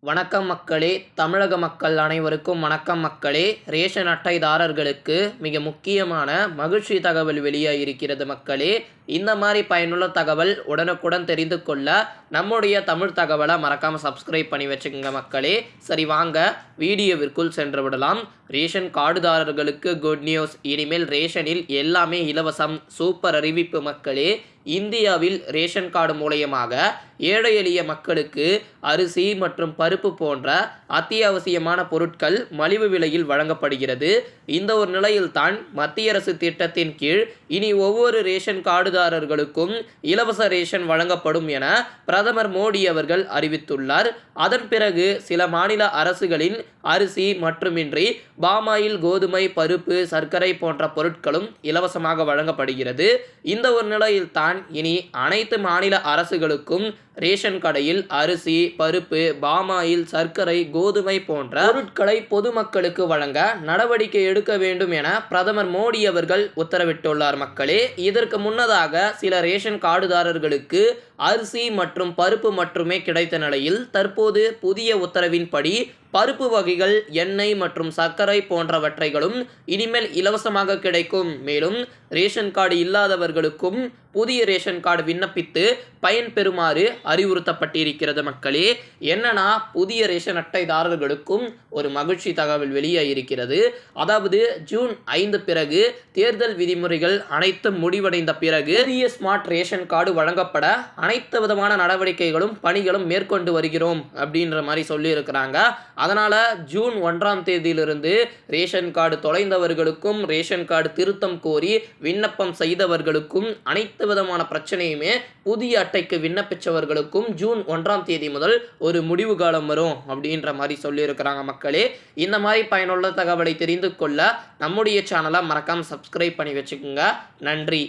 வணக்கம் மக்களே தமிழக மக்கள் அனைவருக்கும் வணக்கம் மக்களே. ரேஷன் அட்டைதாரர்களுக்கு மிக முக்கியமான மகிழ்ச்சி தகவல் வெளியாக இருக்கிறது மக்களே. இந்த மாதிரி பயனுள்ள தகவல் உடனுக்குடன் தெரிந்து கொள்ள நம்முடைய தமிழ் தகவலை மறக்காமல் சப்ஸ்கிரைப் பண்ணி வச்சுக்கோங்க மக்களே. சரி வாங்க வீடியோவிற்குள் சென்று விடலாம். ரேஷன் கார்டுதாரர்களுக்கு குட் நியூஸ் இனிமேல் ரேஷனில் எல்லாமே இலவசம். சூப்பர் அறிவிப்பு மக்களே. இந்தியாவில் ரேஷன் கார்டு மூலயமாக ஏழை எளிய மக்களுக்கு அரிசி மற்றும் பருப்பு போன்ற அத்தியாவசியமான பொருட்கள் மலிவு விலையில் வழங்கப்படுகிறது. இந்த ஒரு நிலையில்தான் மத்திய அரசு திட்டத்தின் கீழ் இனி ஒவ்வொரு ரேஷன் கார்டுதாரர்களுக்கும் இலவச ரேஷன் வழங்கப்படும் என பிரதமர் மோடி அவர்கள் அறிவித்துள்ளார். அதன் பிறகு சில மாநில அரசுகளின் அரிசி மட்டுமின்றி பாமாயில் கோதுமை பருப்பு சர்க்கரை போன்ற பொருட்களும் இலவசமாக வழங்கப்படுகிறது. இந்த ஒரு நிலையில்தான் இனி அனைத்து மாநில அரசுகளுக்கும் ரேஷன் கடையில் அரிசி பருப்பு பாமாயில் சர்க்கரை கோதுமை போன்ற பொருட்களை பொதுமக்களுக்கு வழங்க நடவடிக்கை எடுக்க வேண்டும் என பிரதமர் மோடி அவர்கள் உத்தரவிட்டுள்ளார் மக்களே. இதற்கு முன்னதாக சில ரேஷன் கார்டுதாரர்களுக்கு அரிசி மற்றும் பருப்பு மட்டுமே கிடைத்த நிலையில் தற்போது புதிய உத்தரவின்படி பருப்பு வகைகள் எண்ணெய் மற்றும் சர்க்கரை போன்றவற்றைகளும் இனிமேல் இலவசமாக கிடைக்கும். மேலும் ரேஷன் கார்டு இல்லாதவர்களுக்கும் புதிய ரேஷன் கார்டு விண்ணப்பித்து பயன்பெறுமாறு அறிவுறுத்தப்பட்டிருக்கிறது மக்களே. என்னன்னா புதிய ரேஷன் அட்டைதாரர்களுக்கும் ஒரு மகிழ்ச்சி தகவல் வெளியே இருக்கிறது. அதாவது ஜூன் ஐந்து பிறகு தேர்தல் விதிமுறைகள் அனைத்தும் முடிவடைந்த பிறகு புதிய ஸ்மார்ட் ரேஷன் கார்டு வழங்கப்பட அனைத்து விதமான நடவடிக்கைகளும் பணிகளும் மேற்கொண்டு வருகிறோம் அப்படின்ற மாதிரி சொல்லியிருக்கிறாங்க. அதனால் ஜூன் ஒன்றாம் தேதியிலிருந்து ரேஷன் கார்டு தொலைந்தவர்களுக்கும் ரேஷன் கார்டு திருத்தம் கோரி விண்ணப்பம் செய்தவர்களுக்கும் அனைத்து விதமான பிரச்சனையுமே புதிய அட்டைக்கு விண்ணப்பித்தவர்களுக்கும் ஜூன் ஒன்றாம் தேதி முதல் ஒரு முடிவு காலம் வரும் அப்படின்ற மாதிரி சொல்லியிருக்கிறாங்க மக்களே. இந்த மாதிரி பயனுள்ள தகவலை தெரிந்து கொள்ள நம்முடைய சேனலை மறக்காமல் சப்ஸ்கிரைப் பண்ணி வச்சுக்கோங்க. நன்றி.